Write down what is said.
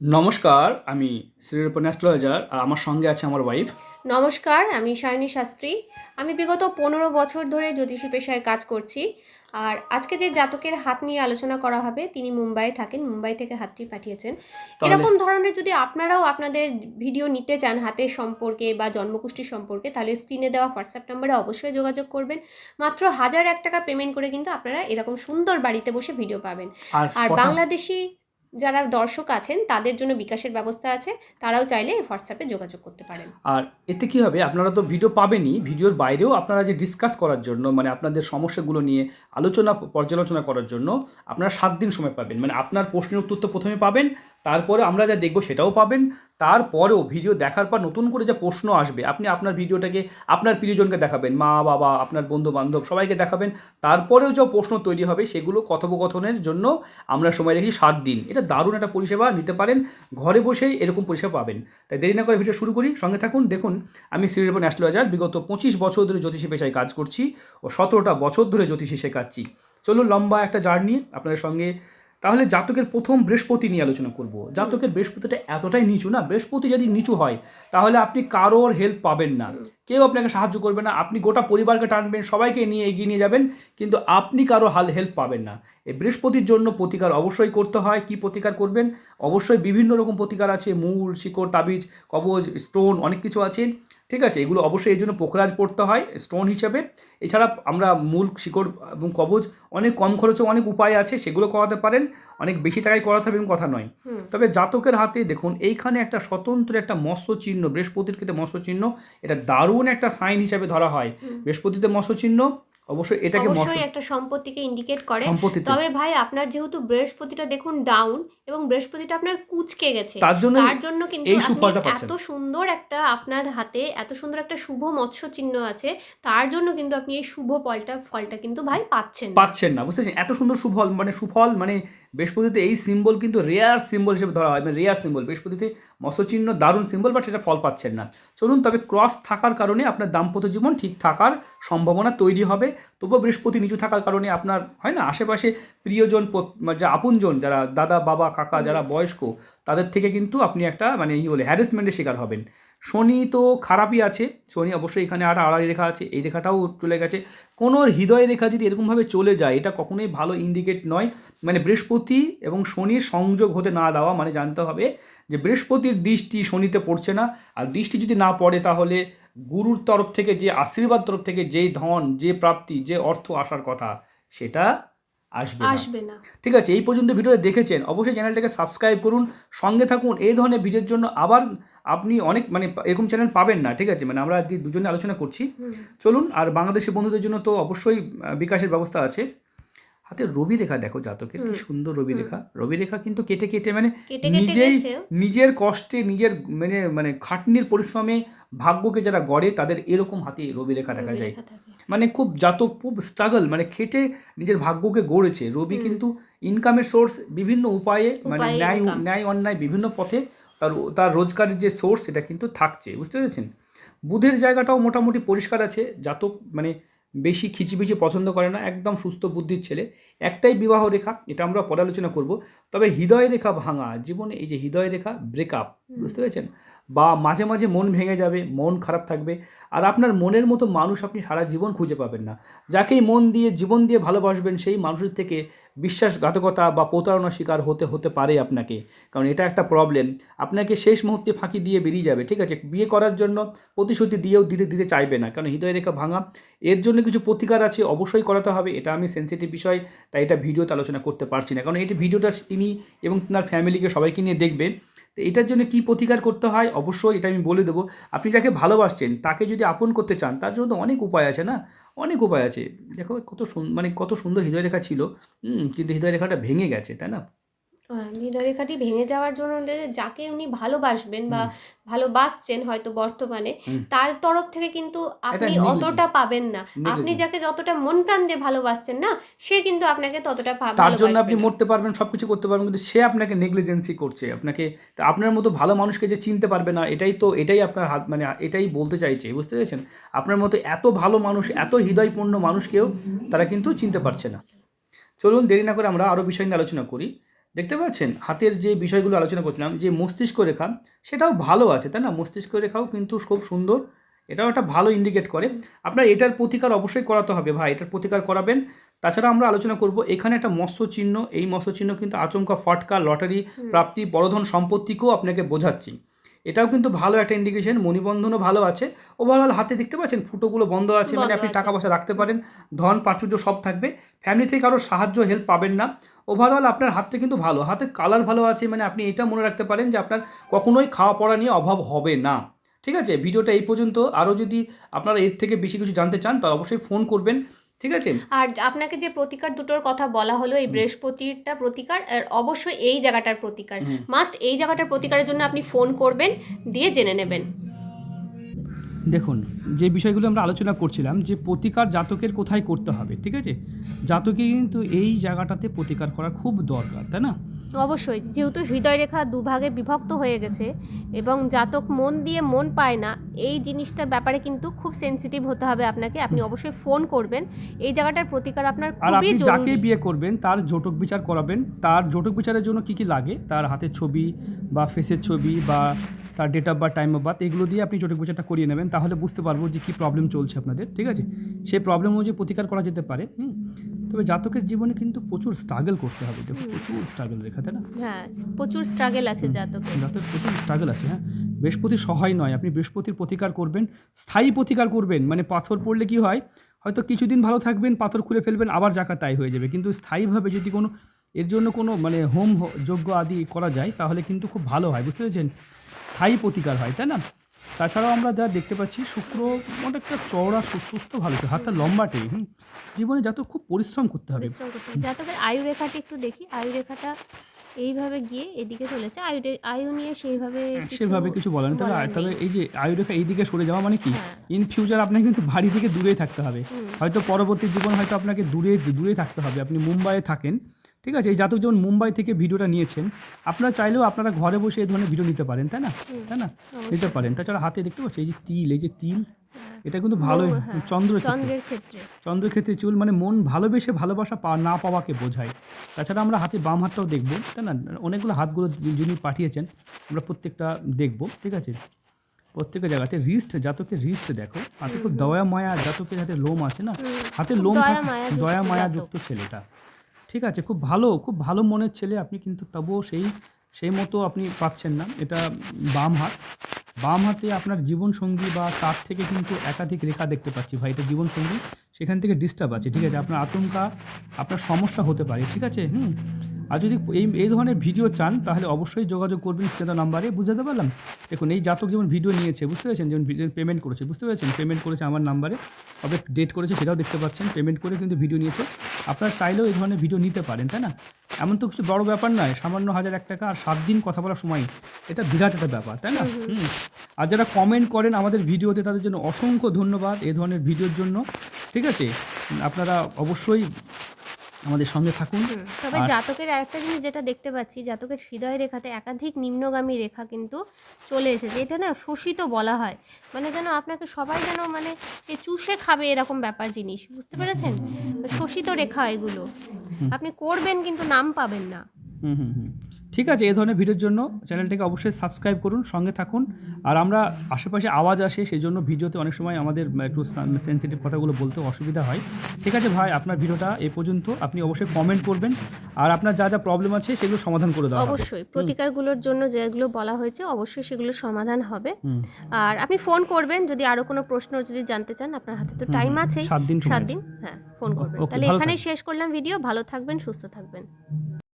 নমস্কার আমি শ্রীরূপন অ্যাস্ট্রোলজার আর আমার সঙ্গে আছে আমার ওয়াইফ নমস্কার আমি সায়নী শাস্ত্রী। আমি বিগত পনেরো বছর ধরে জ্যোতিষী পেশায় কাজ করছি। আর আজকে যে জাতকের হাত নিয়ে আলোচনা করা হবে তিনি মুম্বাইয়ে থাকেন মুম্বাই থেকে হাতটি পাঠিয়েছেন। এরকম ধরনের যদি আপনারাও আপনাদের ভিডিও নিতে চান হাতের সম্পর্কে বা জন্মকুষ্ঠী সম্পর্কে তাহলে স্ক্রিনে দেওয়া হোয়াটসঅ্যাপ নাম্বারে অবশ্যই যোগাযোগ করবেন। মাত্র হাজার এক টাকা পেমেন্ট করে কিন্তু আপনারা এরকম সুন্দর বাড়িতে বসে ভিডিও পাবেন। আর বাংলাদেশি যারা দর্শক আছেন, তাদের জন্য বিকাশের ব্যবস্থা আছে। তারাও চাইলে হোয়াটসঅ্যাপে যোগাযোগ করতে পারেন। আর এতে কি হবে? আপনারা তো ভিডিও পাবেনই। ভিডিওর বাইরেও আপনারা যে ডিসকাস করার জন্য মানে আপনাদের সমস্যাগুলো নিয়ে আলোচনা, পর্যালোচনা করার জন্য আপনারা সাত দিন সময় পাবেন। মানে আপনার প্রশ্নের উত্তর তো প্রথমে পাবেন, তারপরে আমরা যা দেখব সেটাও পাবেন। তারপরেও ভিডিও দেখার পর নতুন করে যে প্রশ্ন আসবে, আপনি আপনার ভিডিওটাকে আপনার প্রিয়জনকে দেখাবেন, মা, বাবা, আপনার বন্ধু বান্ধব সবাইকে দেখাবেন, তারপরেও যে প্রশ্ন তৈরি হবে সেগুলো কথোপকথনের জন্য আমরা সময় রেখেছি সাত দিন। এটা দারুণ একটা পরিষেবা, নিতে পারেন, ঘরে বসেই এরকম পরিষেবা পাবেন। তাই দেরি না করে ভিডিও শুরু করি, সঙ্গে থাকুন। দেখুন, আমি শ্রীরূপন অ্যাস্ট্রোলজার বিগত পঁচিশ বছর ধরে জ্যোতিষী পেশায় কাজ করছি ও সতেরোটা বছর ধরে জ্যোতিষী শেখাচ্ছি। চলুন লম্বা একটা জার্নি আপনাদের সঙ্গে তাহলে জাতকের প্রথম বৃহস্পতি নিয়ে আলোচনা করব। জাতকের বৃহস্পতিটা এতটাই নিচু না, বৃহস্পতি যদি নিচু হয়, তাহলে আপনি কারোর হেল্প পাবেন না। কেউ আপনাকে সাহায্য করবে না, আপনি গোটা পরিবারকে টানবেন, সবাইকে নিয়ে এগিয়ে নিয়ে যাবেন, কিন্তু আপনি কারও হাল হেল্প পাবেন না। এই বৃহস্পতির জন্য প্রতিকার অবশ্যই করতে হয়। কি প্রতিকার করবেন? অবশ্যই বিভিন্ন রকম প্রতিকার আছে, মূল, শিকড়, তাবিজ, কবজ স্টোন অনেক কিছু আছে। ঠিক আছে? এগুলো অবশ্যই এই জন্য পোখরাজ পড়তে হয় স্টোন হিসেবে। এছাড়া আমরা মূল শিকড় এবং কবজ অনেক কম খরচে অনেক উপায় আছে সেগুলো করাতে পারেন। অনেক বেশি টাকায় করাতে হবে এবং কথা নয়। তবে জাতকের হাতে দেখুন এইখানে একটা স্বতন্ত্র একটা মৎস্য চিহ্ন বৃহস্পতির ক্ষেত্রে মৎস্য চিহ্ন এটা দারুণ একটা সাইন হিসাবে ধরা হয়। বৃহস্পতিতে মৎস্য চিহ্ন অবশ্যই এটাকে অবশ্যই একটা সম্পত্তিকে ইন্ডিকেট করে। তবে ভাই আপনার যেহেতু বৃহস্পতিটা দেখুন ডাউন এবং বৃহস্পতিটা আপনার কুচকে গেছে তার জন্য তার জন্য কিন্তু। এত সুন্দর একটা আপনার হাতে এত সুন্দর একটা শুভ মৎস্য চিহ্ন আছে তার জন্য কিন্তু আপনি এই শুভ ফলটা ফলটা কিন্তু ভাই পাচ্ছেন পাচ্ছেন না বুঝতে পারছেন? এত সুন্দর সুফল মানে সুফল মানে বৃহস্পতিতে এই সিম্বল কিন্তু রেয়ার সিম্বল হিসেবে ধরা হয় মানে রেয়ার সিম্বল বৃহস্পতিতে মৎস্যচিহ্ন, দারুণ সিম্বল বাট সেটা ফল পাচ্ছেন না। চলুন, তবে ক্রস থাকার কারণে আপনার দাম্পত্য জীবন ঠিক থাকার সম্ভাবনা তৈরি হবে। তবুও বৃহস্পতি নিচু থাকার কারণে আপনার, হয় না? আশেপাশে প্রিয়জন মানে যা আপনজন, যারা দাদা, বাবা, কাকা, যারা বয়স্ক, তাদের থেকে কিন্তু আপনি একটা মানে কি বলে হ্যারাসমেন্টের শিকার হবেন। শনি তো খারাপই আছে। শনি অবশ্যই এখানে আর আড়াই রেখা আছে এই রেখাটাও চলে গেছে। কোনো হৃদয় রেখা যদি এরকমভাবে চলে যায় এটা কখনোই ভালো ইন্ডিকেট নয়। মানে বৃহস্পতি এবং শনির সংযোগ হতে না দেওয়া মানে জানতে হবে যে বৃহস্পতির দৃষ্টি শনিতে পড়ছে না। আর দৃষ্টি যদি না পড়ে তাহলে গুরুর তরফ থেকে যে আশীর্বাদ তরফ থেকে যেই ধন যে প্রাপ্তি যে অর্থ আসার কথা সেটা আসবে আসবে না। ঠিক আছে এই পর্যন্ত ভিডিওটা দেখেছেন অবশ্যই চ্যানেলটাকে সাবস্ক্রাইব করুন। সঙ্গে থাকুন এই ধরনের ভিডিওর জন্য আবার আপনি অনেক মানে এরকম চ্যানেল পাবেন না ঠিক আছে? মানে আমরা আজকে দুজনে আলোচনা করছি। চলুন আর বাংলাদেশের বন্ধুদের জন্য তো অবশ্যই বিকাশের ব্যবস্থা আছে। হাতে রবি রেখা দেখো জাতকের কি সুন্দর রবি রেখা রবি রেখা কিন্তু কেটে কেটে মানে নিজেই নিজের কষ্টে নিজের মানে মানে খাটনির পরিশ্রমে ভাগ্যকে যারা গড়ে তাদের এরকম হাতে রবি রেখা দেখা যায়। মানে খুব জাতক খুব স্ট্রাগল মানে খেটে নিজের ভাগ্যকে গড়েছে। রবি কিন্তু ইনকামের সোর্স বিভিন্ন উপায়ে মানে ন্যায় ন্যায় অন্যায় বিভিন্ন পথে তার তার রোজগারের যে সোর্স সেটা কিন্তু থাকছে বুঝতে পেরেছেন? বুধের জায়গাটাও মোটামুটি পরিষ্কার আছে জাতক মানে বেশি খিচিবিচি পছন্দ করে না একদম সুস্থ বুদ্ধির ছেলে। একটাই বিবাহ রেখা এটা আমরা পর্যালোচনা আলোচনা করব। তবে হৃদয় রেখা ভাঙা জীবনে এই যে হৃদয় রেখা ব্রেকআপ বুঝতে পেরেছেন? বা মাঝে মাঝে মন ভেঙে যাবে, মন খারাপ থাকবে, আর আপনার মনের মতো মানুষ আপনি সারা জীবন খুঁজে পাবেন না। যাকেই মন দিয়ে, জীবন দিয়ে ভালোবাসবেন, সেই মানুষের থেকে বিশ্বাসঘাতকতা বা প্রতারণার শিকার হতে হতে পারে আপনাকে। কারণ এটা একটা প্রবলেম আপনাকে শেষ মুহূর্তে ফাঁকি দিয়ে বেরিয়ে যাবে, ঠিক আছে? বিয়ে করার জন্য প্রতিশ্রুতি দিয়েও দিতে দিতে চাইবে না। কারণ হৃদয় রেখা ভাঙা, এর জন্য কিছু প্রতিকার আছে, অবশ্যই করাতে হবে। এটা আমি সেন্সিটিভ বিষয়, তাই এটা ভিডিওতে আলোচনা করতে পারছি না। কারণ এটি ভিডিওটা তিনি এবং তার ফ্যামিলিকে সবাইকে নিয়ে দেখবে। তো এটার জন্য কি প্রতিকার করতে হয়? অবশ্যই এটা আমি বলে দেবো। আপনি যাকে ভালোবাসছেন, তাকে যদি আপন করতে চান, তার জন্য তো অনেক উপায় আছে না? অনেক উপায় আছে। দেখো কত মানে কত সুন্দর হৃদয় রেখা ছিল কিন্তু হৃদয় রেখাটা ভেঙে গেছে, তাই না? হ্যাঁ, হৃদয়রেখাটি ভেঙে যাওয়ার জন্য যাকে উনি ভালোবাসবেন বা ভালোবাসছেন হয়তো বর্তমানে তার তরফ থেকে কিন্তু আপনি অতটা পাবেন না। আপনি যাকে যতটা মন প্রাণ দিয়ে ভালোবাসছেন না সে কিন্তু আপনাকে ততটা ভা- তার জন্য আপনি মরতে পারবেন সব কিছু করতে পারবেন কিন্তু সে আপনাকে নেগলিজেন্সি করছে। আপনাকে আপনার মতো ভালো মানুষকে যে চিনতে পারবে না এটাই তো এটাই আপনার হাত মানে এটাই বলতে চাইছে বুঝতে পেরেছেন? আপনার মতো এত ভালো মানুষ এত হৃদয়পূর্ণ মানুষকেও তারা কিন্তু চিনতে পারছে না। চলুন দেরি না করে আমরা আরও বিষয় নিয়ে আলোচনা করি। দেখতে পাচ্ছেন? হাতের যে বিষয়গুলো আলোচনা করছিলাম যে মস্তিষ্ক রেখা সেটাও ভালো আছে তাই না? মস্তিষ্ক রেখাও কিন্তু খুব সুন্দর। এটাও একটা ভালো ইন্ডিকেট করে। আপনার এটার প্রতিকার অবশ্যই করাতে হবে ভাই এটার প্রতিকার করাবেন। তাছাড়া আমরা আলোচনা করব এখানে একটা মৎস্য চিহ্ন এই মৎস্য চিহ্ন কিন্তু আচমকা ফটকা লটারি প্রাপ্তি বড়ধন সম্পত্তিকেও আপনাকে বোঝাচ্ছি। এটাও কিন্তু ভালো একটা ইন্ডিকেশন মণিবন্ধনও ভালো আছে। ওভারঅল হাতে দেখতে পাচ্ছেন ফুটোগুলো বন্ধ আছে মানে আপনি টাকা পয়সা রাখতে পারেন ধন প্রাচুর্য সব থাকবে। ফ্যামিলি থেকে কারও সাহায্য হেল্প পাবেন না। ওভারঅল আপনার হাতটা কিন্তু ভালো হাতের কালার ভালো আছে মানে আপনি এটা মনে রাখতে পারেন যে আপনার কখনোই খাওয়া পড়া নিয়ে অভাব হবে না। ঠিক আছে? ভিডিওটা এই পর্যন্ত। আরও যদি আপনারা এর থেকে বেশি কিছু জানতে চান তাহলে অবশ্যই ফোন করবেন। ঠিক আছে? আর আপনাকে যে প্রতিকার দুটোর কথা বলা হলো এই বৃহস্পতিরটা প্রতিকার আর অবশ্যই এই জায়গাটার প্রতিকার। মাস্ট এই জায়গাটার প্রতিকারের জন্য আপনি ফোন করবেন দিয়ে জেনে নেবেন। দেখুন যে বিষয়গুলো আমরা আলোচনা করছিলাম যে প্রতিকার জাতকের কোথায় করতে হবে ঠিক আছে? জাতকে কিন্তু এই জায়গাটাতে প্রতিকার করা খুব দরকার তাই না? অবশ্যই যেহেতু হৃদয় রেখা দুভাগে বিভক্ত হয়ে গেছে এবং জাতক মন দিয়ে মন পায় না এই জিনিসটার ব্যাপারে কিন্তু খুব সেনসিটিভ হতে হবে আপনাকে। আপনি অবশ্যই ফোন করবেন। এই জায়গাটার প্রতিকার আপনার আর খুবই আপনি যাকে জরুরি। বিয়ে করবেন তার জটক বিচার করাবেন। তার জটক বিচারের জন্য কি কি লাগে? তার হাতের ছবি বা ফেসের ছবি বা তার date of birth time of birth এগুলো দিয়ে আপনি জটক বিচারটা করিয়ে নেবেন। তাহলে বুঝতে পারব যে কী প্রবলেম চলছে আপনাদের ঠিক আছে? সেই প্রবলেম অনুযায়ী প্রতিকার করা যেতে পারে হুম? তবে জাতকের জীবনে কিন্তু প্রচুর স্ট্রাগল করতে হবে। দেখুন প্রচুর স্ট্রাগল রেখা তাই না? হ্যাঁ প্রচুর স্ট্রাগল আছে জাতকের। জাতক প্রচুর স্ট্রাগল আছে হ্যাঁ? বৃহস্পতি সহায় নয় আপনি বৃহস্পতির প্রতিকার করবেন স্থায়ী প্রতিকার করবেন। মানে পাথর পড়লে কি হয়? হয়তো কিছুদিন ভালো থাকবেন পাথর খুলে ফেলবেন আবার জাকা তাই হয়ে যাবে। কিন্তু স্থায়ীভাবে যদি কোনো এর জন্য কোনো মানে হোম যজ্ঞ আদি করা যায় তাহলে কিন্তু খুব ভালো হয় বুঝতে পেরেছেন? স্থায়ী প্রতিকার হয় তাই না? তাছাড়াও আমরা যা দেখতে পাচ্ছি শুক্র অনেকটা চওড়া সুস্থ ভালো হাতটা লম্বাটে হুম? জীবনে যত খুব পরিশ্রম করতে হবে। পরিশ্রম করতে হবে। জাতকের আয়ু রেখাটা একটু দেখি আয়ু রেখাটা এইভাবে গিয়ে এদিকে চলেছে। আয়ু আয়ু নিয়ে সেইভাবে সেভাবে কিছু বলেন তবে বলার তবে এই যে আয়ু রেখা এইদিকে সরে যাওয়া মানে কি? হ্যাঁ। ইন ফিউচার আপনাকে কিন্তু বাড়ি থেকে দূরেই থাকতে হবে। হয়তো পরবর্তী জীবন হয়তো আপনাকে দূরে দূরে থাকতে হবে। আপনি মুম্বাইয়ে থাকেন ঠিক আছে? এই জাতক যেমন মুম্বাই থেকে ভিডিওটা নিয়েছেন আপনারা চাইলেও আপনারা ঘরে বসে এই ধরনের ভিডিও নিতে পারেন তাই না? তাই না? নিতে পারেন। তাছাড়া হাতে দেখতে পাচ্ছি এই যে তিল এই যে তিল এটা কিন্তু ভালোই মৌ- হ্যাঁ, চন্দ্র ক্ষেত্রে। চন্দ্রের ক্ষেত্রে। চন্দ্রক্ষেত্রে চুল মানে মন ভালোবেসে ভালোবাসা পা না পাওয়াকে বোঝায়। তাছাড়া আমরা হাতে বাম হাতটাও দেখব তাই না? অনেকগুলো হাতগুলো যিনি পাঠিয়েছেন আমরা প্রত্যেকটা দেখব ঠিক আছে? প্রত্যেকটা জায়গাতে রিস্ট জাতকের রিস্ট দেখো। হাতে খুব দয়া মায়া জাতকের হাতে লোম আছে না? হাতে লোম দয়া মায়া। যুক্ত ছেলেটা। ঠিক আছে, খুব ভালো খুব ভালো মনের ছেলে আপনি কিন্তু তবুও সেই সেই মতো আপনি পাচ্ছেন না। এটা বাম হাত। বাম হাতে আপনার জীবনসঙ্গী বা তার থেকে কিন্তু একাধিক রেখা দেখতে পাচ্ছি ভাই, এটা জীবনসঙ্গী, সেখান থেকে ডিস্টার্ব আছে, ঠিক আছে? আপনার আতঙ্কা, আপনার সমস্যা হতে পারে, ঠিক আছে? হুম? আর যদি এই এই ধরনের ভিডিও চান, তাহলে অবশ্যই যোগাযোগ করবেন স্ক্রিন নাম্বারে, বুঝতে পারলাম? দেখুন, এই জাতক যেমন ভিডিও নিয়েছে, বুঝতে পেরেছেন? যেমন পেমেন্ট করেছে, বুঝতে পেরেছেন? পেমেন্ট করেছে আমার নাম্বারে কবে ডেট করেছে সেটাও দেখতে পাচ্ছেন। পেমেন্ট করে কিন্তু ভিডিও নিয়েছে। আপনারা চাইলেও এই ধরনের ভিডিও নিতে পারেন তাই না? এমন তো কিছু বড় ব্যাপার নয় সামান্য হাজার এক টাকা আর সাত দিন কথা বলার সময় এটা বিরাট একটা ব্যাপার তাই না? হুম আর যারা কমেন্ট করেন আমাদের ভিডিওতে তাদের জন্য অসংখ্য ধন্যবাদ এ ধরনের ভিডিওর জন্য ঠিক আছে? আপনারা অবশ্যই আমাদের সঙ্গে থাকুন। তবে জাতকের আরেকটা জিনিস যেটা দেখতে পাচ্ছি জাতকের হৃদয় রেখাতে একাধিক নিম্নগামী রেখা কিন্তু চলে এসেছে। এটা না শোষিত বলা হয়। মানে যেন আপনাকে সবাই যেন মানে সে চুষে খাবে এরকম ব্যাপার জিনিস। বুঝতে পেরেছেন? শোষিত রেখা এগুলো। আপনি করবেন কিন্তু নাম পাবেন না। হুম হুম হুম। ঠিক আছে এই ধরনের ভিডিওর জন্য চ্যানেলটাকে অবশ্যই সাবস্ক্রাইব করুন সঙ্গে থাকুন। আর আমরা আশেপাশে আওয়াজ আসে সেই জন্য ভিডিওতে অনেক সময় আমাদের একটু সেন্সিটিভ কথাগুলো বলতে অসুবিধা হয়। ঠিক আছে ভাই আপনার ভিডিওটা এ পর্যন্ত আপনি অবশ্যই কমেন্ট করবেন। আর আপনার যা যা প্রবলেম আছে সেগুলো সমাধান করে দেওয়া অবশ্যই প্রতিকারগুলোর জন্য যেগুলো বলা হয়েছে অবশ্যই সেগুলো সমাধান হবে। আর আপনি ফোন করবেন যদি আরও কোনো প্রশ্ন যদি জানতে চান আপনার হাতে তো টাইম আছে সাত দিন সাত দিন হ্যাঁ ফোন করবেন। তাহলে এখানেই শেষ করলাম ভিডিও ভালো থাকবেন সুস্থ থাকবেন।